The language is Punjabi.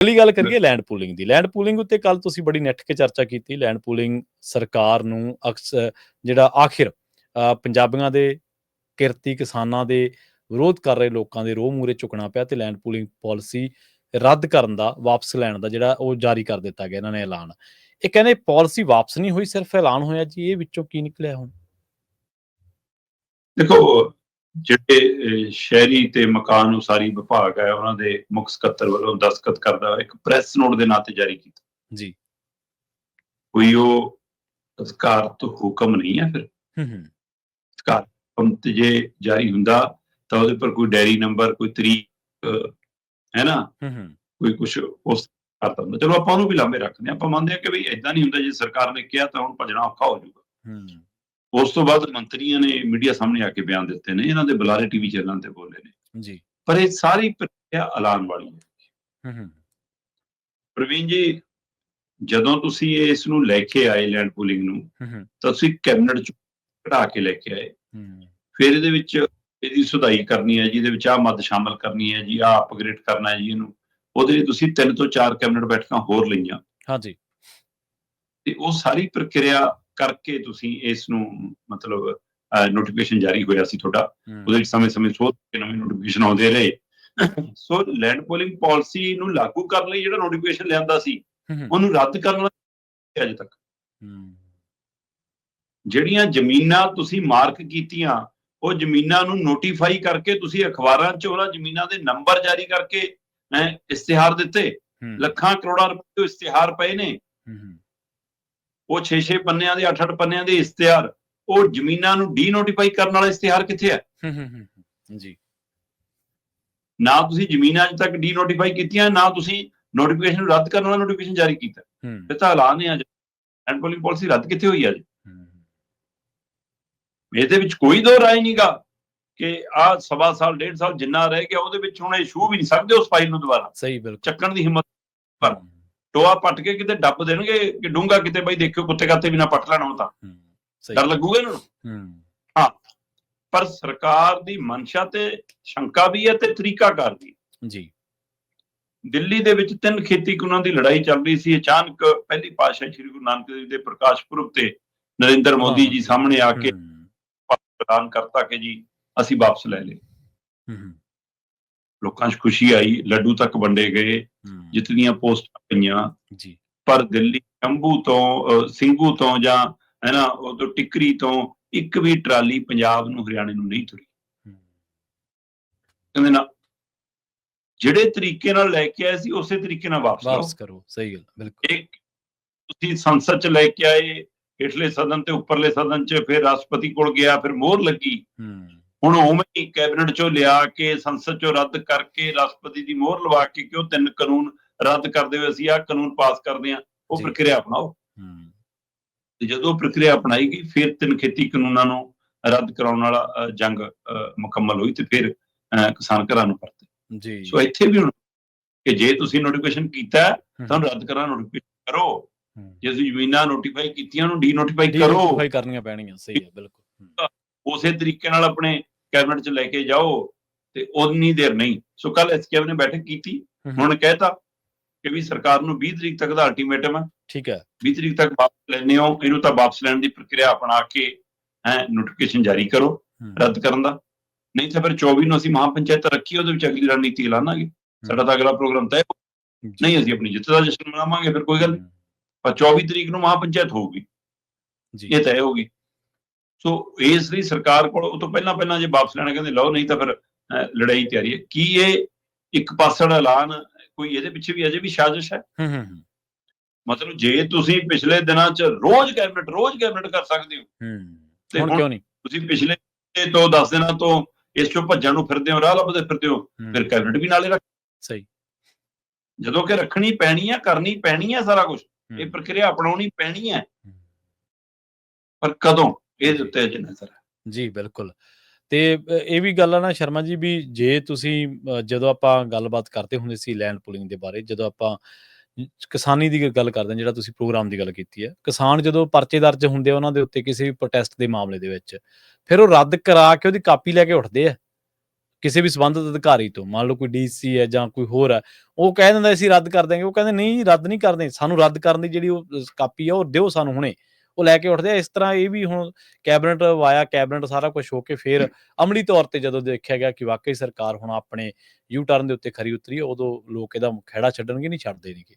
ਅਗਲੀ ਗੱਲ ਕਰੀਏ ਲੈਂਡ ਪੂਲਿੰਗ ਦੀ। ਲੈਂਡ ਪੂਲਿੰਗ ਉੱਤੇ ਕੱਲ ਤੁਸੀਂ ਬੜੀ ਨੈਟ ਕੇ ਚਰਚਾ ਕੀਤੀ। ਲੈਂਡ ਪੂਲਿੰਗ ਸਰਕਾਰ ਨੂੰ ਅਕਸਰ ਜਿਹੜਾ ਆਖਿਰ ਪੰਜਾਬੀਆਂ ਦੇ ਕਿਰਤੀ ਕਿਸਾਨਾਂ ਦੇ ਵਿਰੋਧ ਕਰ ਰਹੇ ਲੋਕਾਂ ਦੇ ਰੋਹ ਮੂਰੇ ਝੁਕਣਾ ਪਿਆ ਤੇ ਲੈਂਡ ਪੂਲਿੰਗ ਪਾਲਿਸੀ ਰੱਦ ਕਰਨ ਦਾ, ਵਾਪਸ ਲੈਣ ਦਾ ਜਿਹੜਾ ਉਹ ਜਾਰੀ ਕਰ ਦਿੱਤਾ ਗਿਆ ਇਹਨਾਂ ਨੇ ਐਲਾਨ। ਇਹ ਕਹਿੰਦੇ ਪਾਲਿਸੀ ਵਾਪਸ ਨਹੀਂ ਹੋਈ, ਸਿਰਫ ਐਲਾਨ ਹੋਇਆ ਜੀ। ਇਹ ਵਿੱਚੋਂ ਕੀ ਨਿਕਲਿਆ ਹੁਣ? ਦੇਖੋ ਜਿਹੜੇ ਸ਼ਹਿਰੀ ਤੇ ਮਕਾਨ ਉਸਾਰੀ ਵਿਭਾਗ ਹੈ ਉਹਨਾਂ ਦੇ ਮੁੱਖ ਸਕੱਤਰ ਵੱਲੋਂ ਦਸਤਖਤ ਕਰਦਾ ਇੱਕ ਪ੍ਰੈਸ ਨੋਟ ਦੇ ਨਾਂ ਤੇ ਜਾਰੀ ਕੀਤਾ। ਜੀ। ਕੋਈ ਉਹ ਅਧਿਕਾਰਤ ਹੁਕਮ ਨਹੀਂ ਹੈ ਫਿਰ? ਹੂੰ ਹੂੰ। ਅਧਿਕਾਰ ਹੁਕਮ ਤੇ ਜੇ ਜਾਰੀ ਹੁੰਦਾ ਤਾਂ ਉਹਦੇ ਪਰ ਕੋਈ ਡੈਰੀ ਨੰਬਰ ਕੋਈ ਤਰੀਕ ਹੈ ਨਾ? ਹੂੰ ਹੂੰ। ਕੋਈ ਕੁਝ ਉਸ ਕਰਦਾ ਹੁੰਦਾ। ਚਲੋ ਆਪਾਂ ਉਹਨੂੰ ਵੀ ਲਾਂਭੇ ਰੱਖਦੇ ਆਪਾਂ ਮੰਨਦੇ ਹਾਂ ਕਿ ਵੀ ਇਦਾਂ ਨਹੀਂ ਹੁੰਦਾ ਜੇ ਸਰਕਾਰ ਨੇ ਕਿਹਾ ਤਾਂ ਹੁਣ ਭਜਣਾ ਔਖਾ ਹੋ ਜਾਊਗਾ। ਹੂੰ। ਉਸ ਤੋਂ ਬਾਅਦ ਮੰਤਰੀਆਂ ਨੇ ਮੀਡੀਆ ਸਾਹਮਣੇ ਆ ਕੇ ਬਿਆਨ ਦਿੱਤੇ ਨੇ ਇਹਨਾਂ ਦੇ ਬੁਲਾਰੇ ਟੀਵੀ ਚੈਨਲਾਂ ਤੇ ਬੋਲੇ ਨੇ। ਜੀ। ਪਰ ਇਹ ਸਾਰੀ ਪ੍ਰਕਿਰਿਆ ਐਲਾਨ ਵਾਲੀ ਹੈ। ਹੂੰ ਹੂੰ। ਪ੍ਰਵੀਨ ਜੀ ਜਦੋਂ ਤੁਸੀਂ ਇਸ ਨੂੰ ਲੈ ਕੇ ਆਏ ਲੈਂਡ ਪੂਲਿੰਗ ਨੂੰ ਤਾਂ ਤੁਸੀਂ ਕੈਬਨਿਟ ਚ ਕਢਾ ਕੇ ਲੈ ਕੇ ਆਏ। ਫਿਰ ਇਹਦੇ ਵਿੱਚ ਇਹਦੀ ਸੁਧਾਈ ਕਰਨੀ ਹੈ ਜੀ ਇਹਦੇ ਵਿੱਚ ਆਹ ਮੱਦ ਸ਼ਾਮਲ ਕਰਨੀ ਹੈ ਜੀ ਆਹ ਅਪਗ੍ਰੇਡ ਕਰਨਾ ਹੈ ਜੀ ਇਹਨੂੰ। ਉਹਦੇ ਲਈ ਤੁਸੀਂ ਤਿੰਨ ਤੋਂ ਚਾਰ ਕੈਬਨਿਟ ਬੈਠਕਾਂ ਹੋਰ ਲਈਆਂ। ਹਾਂਜੀ। ਤੇ ਉਹ ਸਾਰੀ ਪ੍ਰਕਿਰਿਆ ਕਰਕੇ ਤੁਸੀਂ ਇਸ ਨੂੰ ਮਤਲਬ ਨੋਟੀਫਿਕੇਸ਼ਨ ਜਾਰੀ ਹੋਇਆ ਸੀ ਤੁਹਾਡਾ। ਉਹਦੇ ਵਿੱਚ ਸਮੇਂ-ਸਮੇਂ ਸੋਧ ਕੇ ਨਵੇਂ ਨੋਟੀਫਿਕੇਸ਼ਨ ਆਉਂਦੇ ਰਹੇ। ਸੋ ਲੈਂਡ ਪੋਲਿੰਗ ਪਾਲਿਸੀ ਨੂੰ ਲਾਗੂ ਕਰਨ ਲਈ ਜਿਹੜਾ ਨੋਟੀਫਿਕੇਸ਼ਨ ਲਿਆਂਦਾ ਸੀ ਉਹਨੂੰ ਰੱਦ ਕਰਨ ਲਈ ਅਜੇ ਤੱਕ। ਜਿਹੜੀਆਂ ਜ਼ਮੀਨਾਂ ਤੁਸੀਂ ਮਾਰਕ ਕੀਤੀਆਂ ਉਹ ਜ਼ਮੀਨਾਂ ਨੂੰ ਨੋਟੀਫਾਈ ਕਰਕੇ ਤੁਸੀਂ ਅਖਬਾਰਾਂ 'ਚ ਉਹਨਾਂ ਜ਼ਮੀਨਾਂ ਦੇ ਨੰਬਰ ਜਾਰੀ ਕਰਕੇ ਇਸ਼ਤਿਹਾਰ ਦਿੱਤੇ। ਲੱਖਾਂ ਕਰੋੜਾਂ ਰੁਪਏ ਦੇ ਇਸ਼ਤਿਹਾਰ ਪਏ ਨੇ। ਉਹ 6-6 ਪੰਨਿਆਂ ਦੇ 8-8 ਪੰਨਿਆਂ ਦੇ ਇਸ਼ਤਿਹਾਰ ਉਹ ਜ਼ਮੀਨਾਂ ਨੂੰ ਡੀ ਨੋਟੀਫਾਈ ਕਰਨ ਵਾਲਾ ਇਸ਼ਤਿਹਾਰ ਕਿੱਥੇ ਹੈ? ਜੀ। ਨਾ ਤੁਸੀਂ ਜ਼ਮੀਨਾਂ ਅਜੇ ਤੱਕ ਡੀ ਨੋਟੀਫਾਈ ਕੀਤੀਆਂ ਨਾ ਤੁਸੀਂ ਨੋਟੀਫਿਕੇਸ਼ਨ ਰੱਦ ਕਰਨ ਵਾਲਾ ਨੋਟੀਫਿਕੇਸ਼ਨ ਜਾਰੀ ਕੀਤਾ। ਇਹ ਤਾਂ ਐਲਾਨ ਹੈ ਅੱਜ। ਐਂਡ ਪੋਲਿੰਗ ਪਾਲਿਸੀ ਰੱਦ ਕਿੱਥੇ ਹੋਈ ਹੈ ਹੂੰ ਇਹਦੇ ਵਿੱਚ ਕੋਈ ਦੋ ਰਾਏ ਨਹੀਂਗਾ ਕਿ ਆ ਸਵਾ ਸਾਲ ਡੇਢ ਸਾਲ ਜਿੰਨਾ ਰਹਿ ਗਿਆ ਉਹਦੇ ਵਿੱਚ ਹੁਣ ਇਹ ਛੂ ਵੀ ਨਹੀਂ ਸਕਦੇ ਉਸ ਫਾਈਲ ਨੂੰ ਦੁਬਾਰਾ। ਸਹੀ ਬਿਲਕੁਲ। ਚੱਕਣ ਦੀ ਹਿੰਮਤ ਪਰ। ਟੋਆ ਪੱਟ ਕੇ ਕਿਤੇ ਡੱਬ ਦੇਣਗੇ ਕਿ ਡੂੰਗਾ ਕਿਤੇ ਬਈ ਦੇਖਿਓ ਕੁੱਤੇ ਕਾਤੇ ਵੀ ਨਾ ਪੱਟ ਲੈਣ ਉਹ ਤਾਂ। ਡਰ ਲੱਗੂਗਾ ਇਹਨਾਂ ਨੂੰ? ਹੂੰ। ਪਰ ਸਰਕਾਰ ਦੀ ਮਨਸ਼ਾ ਤੇ ਸ਼ੰਕਾ ਵੀ ਹੈ ਤੇ ਤਰੀਕਾਕਾਰ ਵੀ ਜੀ। ਦਿੱਲੀ ਦੇ ਵਿੱਚ ਤਿੰਨ ਖੇਤੀ ਕਾਨੂੰਨਾਂ ਦੀ ਲੜਾਈ ਚੱਲ ਰਹੀ ਸੀ। ਅਚਾਨਕ ਪਹਿਲੀ ਪਾਤਸ਼ਾਹ ਸ੍ਰੀ ਗੁਰੂ ਨਾਨਕ ਦੇਵ ਦੇ ਪ੍ਰਕਾਸ਼ ਪੁਰਬ ਤੇ ਨਰਿੰਦਰ ਮੋਦੀ ਜੀ ਸਾਹਮਣੇ ਆ ਕੇ ਐਲਾਨ ਕਰਤਾ ਕਿ ਜੀ ਅਸੀਂ ਵਾਪਸ ਲੈ ਲਏ। ਹੂੰ ਹੂੰ, ਲੋਕਾਂ 'ਚ ਖੁਸ਼ੀ ਆਈ ਲੱਡੂ ਤੱਕ ਵੰਡੇ ਗਏ ਜਿਤਨੀਆਂ ਪੋਸਟਾਂ ਪਈਆਂ। ਜੀ। ਪਰ ਦਿੱਲੀ ਸ਼ੰਭੂ ਤੋਂ ਸਿੰਘੂ ਤੋਂ ਜਾਂ ਹੈ ਨਾ ਉਹ ਤੋਂ ਟਿਕਰੀ ਤੋਂ ਇੱਕ ਵੀ ਟਰਾਲੀ ਪੰਜਾਬ ਨੂੰ ਹਰਿਆਣੇ ਨੂੰ ਨਹੀਂ ਤੁਰੀ। ਕਹਿੰਦੇ ਨਾ ਜਿਹੜੇ ਤਰੀਕੇ ਨਾਲ ਲੈ ਕੇ ਆਏ ਸੀ ਉਸੇ ਤਰੀਕੇ ਨਾਲ ਵਾਪਸ ਲਓ ਵਾਪਸ ਕਰੋ ਸਹੀ ਗੱਲ ਬਿਲਕੁਲ। ਇਹ ਤੁਸੀਂ ਸੰਸਦ ਚ ਲੈ ਕੇ ਆਏ ਹੇਠਲੇ ਸਦਨ ਤੇ ਉੱਪਰਲੇ ਸਦਨ ਚ ਫਿਰ ਰਾਸ਼ਟਰਪਤੀ ਕੋਲ ਗਿਆ ਫਿਰ ਮੋਹਰ ਲੱਗੀ। ਹੂੰ। ਹੁਣ ਉਵੇਂ ਹੀ ਕੈਬਨਿਟ ਚੋਂ ਲਿਆ ਕੇ ਸੰਸਦ ਚੋਂ ਰੱਦ ਕਰਕੇ ਰਾਸ਼ਟਰਪਤੀ ਦੀ ਮੋਹਰ ਲਵਾ ਕੇ ਕਿ ਉਹ ਤਿੰਨ ਕਾਨੂੰਨ ਰੱਦ ਕਰਦੇ ਹੋਏ ਅਸੀਂ ਆਹ ਕਾਨੂੰਨ ਪਾਸ ਕਰਦੇ ਹਾਂ? ਉਹ। ਪ੍ਰਕਿਰਿਆ ਅਪਣਾਓ। ਤੇ ਜਦੋਂ ਪ੍ਰਕਿਰਿਆ ਅਪਣਾਈ ਗਈ ਫਿਰ ਤਿੰਨ ਖੇਤੀ ਕਾਨੂੰਨਾਂ ਨੂੰ ਰੱਦ ਕਰਾਉਣ ਵਾਲਾ ਜੰਗ ਮੁਕੰਮਲ ਹੋਈ ਤੇ ਫਿਰ ਕਿਸਾਨ ਘਰਾਂ ਨੂੰ ਪਰਤੇ। ਜੀ। ਸੋ ਇੱਥੇ ਵੀ ਹੁਣ ਕਿ ਜੇ ਤੁਸੀਂ ਨੋਟੀਫਿਕੇਸ਼ਨ ਕੀਤਾ ਤਾਂ ਰੱਦ ਕਰਾਂ ਨੋਟੀਫਿਕੇਸ਼ਨ ਕਰੋ। ਜੇ ਤੁਸੀਂ ਜ਼ਮੀਨਾਂ ਨੋਟੀਫਾਈ ਕੀਤੀਆਂ ਉਹਨੂੰ ਡੀ ਨੋਟੀਫਾਈ ਕਰੋ। ਡੀਨੋਟੀਫਾਈ ਕਰਨੀਆਂ ਪੈਣਗੀਆਂ ਸਹੀ ਹੈ ਬਿਲਕੁਲ। ਉਸੇ ਤਰੀਕੇ ਨਾਲ ਆਪਣੇ ਕੈਬਨਿਟ ਚ ਲੈ ਕੇ ਜਾਓ ਤੇ ਉਨੀ ਦੇਰ ਨਹੀਂ। ਸੋ ਕੱਲ ਐਸਕੇਐਫ ਨੇ ਬੈਠਕ ਕੀਤੀ ਹੁਣ ਕਹਿਤਾ ਕਿ ਵੀ ਸਰਕਾਰ ਨੂੰ 20 ਤਰੀਕ ਤੱਕ ਦਾ ਅਲਟੀਮੇਟਮ ਹੈ ਠੀਕ ਹੈ। 20 ਤਰੀਕ ਤੱਕ ਵਾਪਸ ਲੈਣੇ ਹੋ ਇਹਨੂੰ ਤਾਂ ਵਾਪਸ ਲੈਣ ਦੀ ਪ੍ਰਕਿਰਿਆ ਅਪਣਾ ਕੇ ਹੈ ਨੋਟੀਫਿਕੇਸ਼ਨ ਜਾਰੀ ਕਰੋ ਰੱਦ ਕਰਨ ਦਾ। ਨਹੀਂ ਤਾਂ ਫਿਰ 24 ਨੂੰ ਅਸੀਂ ਮਹਾਪੰਚਾਇਤ ਰੱਖੀ ਉਹਦੇ ਵਿੱਚ ਅਗਲੀ ਰਣਨੀਤੀ ਐਲਾਨਾਂਗੇ। ਸਾਡਾ ਤਾਂ ਅਗਲਾ ਪ੍ਰੋਗਰਾਮ ਤੈਅ ਨਹੀਂ ਅਸੀਂ ਆਪਣੀ ਜਿੱਤ ਦਾ ਜਸ਼ਨ ਮਨਾਵਾਂਗੇ ਫਿਰ ਕੋਈ ਗੱਲ ਨਹੀਂ। ਪਰ 24 ਤਰੀਕ ਨੂੰ ਮਹਾਪੰਚਾਇਤ ਹੋਊਗੀ। ਜੀ। ਇਹ ਤੈਅ ਹੋਗੀ ਸੋ ਇਸ ਲਈ ਸਰਕਾਰ ਕੋਲ ਉਹ ਤੋਂ ਪਹਿਲਾਂ ਪਹਿਲਾਂ ਜੇ ਵਾਪਸ ਲੈਣਾ ਕਹਿੰਦੇ ਲਓ ਨਹੀਂ ਤਾਂ ਫਿਰ ਲੜਾਈ ਤਿਆਰੀ ਹੈ। ਕੀ ਇਹ ਇੱਕ ਪਾਸੜ ਐਲਾਨ ਕੋਈ ਇਹਦੇ ਪਿੱਛੇ ਵੀ ਅਜੇ ਵੀ ਸਾਜ਼ਿਸ਼ ਹੈ? ਹੂੰ ਹੂੰ ਹੂੰ, ਮਤਲਬ ਜੇ ਤੁਸੀਂ ਪਿਛਲੇ ਦਿਨਾਂ 'ਚ ਰੋਜ਼ ਕੈਬਨਿਟ ਰੋਜ਼ ਕੈਬਨਿਟ ਕਰ ਸਕਦੇ ਹੋ ਹੂੰ। ਤੇ ਹੁਣ ਕਿਉਂ ਨਹੀਂ? ਤੁਸੀਂ ਪਿਛਲੇ ਤੋਂ 10 ਦਿਨਾਂ ਤੋਂ ਇਸ ਚੋਂ ਭੱਜਣ ਨੂੰ ਫਿਰਦੇ ਹੋ ਰਾਹ ਲੱਭਦੇ ਫਿਰਦੇ ਹੋ ਫਿਰ ਕੈਬਨਿਟ ਵੀ ਨਾਲੇ ਰੱਖ ਸਹੀ। ਜਦੋਂ ਕਿ ਰੱਖਣੀ ਪੈਣੀ ਹੈ ਕਰਨੀ ਪੈਣੀ ਹੈ ਸਾਰਾ ਕੁਝ ਇਹ ਪ੍ਰਕਿਰਿਆ ਅਪਣਾਉਣੀ ਪੈਣੀ ਹੂੰ, ਪਰ ਕਦੋਂ? ਇਹਦੇ ਉੱਤੇ ਅਜੇ ਨਜ਼ਰ ਹੈ ਜੀ, ਬਿਲਕੁਲ। ਤੇ ਇਹ ਵੀ ਗੱਲ ਆ ਨਾ ਸ਼ਰਮਾ ਜੀ ਵੀ ਜੇ ਤੁਸੀਂ ਜਦੋਂ ਆਪਾਂ ਗੱਲਬਾਤ ਕਰਦੇ ਹੁੰਦੇ ਸੀ ਲੈਂਡ ਪੁਲਿੰਗ ਦੇ ਬਾਰੇ, ਜਦੋਂ ਆਪਾਂ ਕਿਸਾਨੀ ਦੀ ਗੱਲ ਕਰਦੇ ਹਾਂ, ਜਿਹੜਾ ਤੁਸੀਂ ਪ੍ਰੋਗਰਾਮ ਦੀ ਗੱਲ ਕੀਤੀ ਹੈ, ਕਿਸਾਨ ਜਦੋਂ ਪਰਚੇ ਦਰਜ ਹੁੰਦੇ ਉਹਨਾਂ ਦੇ ਉੱਤੇ ਕਿਸੇ ਵੀ ਪ੍ਰੋਟੈਸਟ ਦੇ ਮਾਮਲੇ ਦੇ ਵਿੱਚ, ਫਿਰ ਉਹ ਰੱਦ ਕਰਾ ਕੇ ਉਹਦੀ ਕਾਪੀ ਲੈ ਕੇ ਉੱਠਦੇ ਆ। ਕਿਸੇ ਵੀ ਸੰਬੰਧਿਤ ਅਧਿਕਾਰੀ ਤੋਂ, ਮੰਨ ਲਓ ਕੋਈ ਡੀਸੀ ਹੈ ਜਾਂ ਕੋਈ ਹੋਰ ਹੈ, ਉਹ ਕਹਿ ਦਿੰਦਾ ਅਸੀਂ ਰੱਦ ਕਰ ਦਾਂਗੇ ਉਹ ਕਹਿੰਦੇ ਨਹੀਂ, ਰੱਦ ਨਹੀਂ ਕਰਦੇ, ਸਾਨੂੰ ਰੱਦ ਕਰਨ ਦੀ ਜਿਹੜੀ ਉਹ ਕਾਪੀ ਆ ਉਹ ਦਿਓ ਸਾਨੂੰ ਹੁਣੇ। ਉਹ ਲੈ ਕੇ ਉੱਠਦੇ ਆ। ਇਸ ਤਰ੍ਹਾਂ ਇਹ ਵੀ ਹੁਣ ਕੈਬਨਿਟ ਵਾਇਆ, ਕੈਬਨਿਟ ਸਾਰਾ ਕੁਝ ਹੋ ਕੇ ਫਿਰ ਅਮਲੀ ਤੌਰ ਤੇ ਜਦੋਂ ਦੇਖਿਆ ਗਿਆ ਕਿ ਵਾਕਈ ਸਰਕਾਰ ਹੁਣ ਆਪਣੇ ਯੂ ਟਰਨ ਦੇ ਉੱਤੇ ਖਰੀ ਉਤਰੀ, ਉਦੋਂ ਲੋਕ ਇਹਦਾ ਖਹਿੜਾ ਛੱਡਣਗੇ, ਨਹੀਂ ਛੱਡਦੇ ਨਹੀਂਗੇ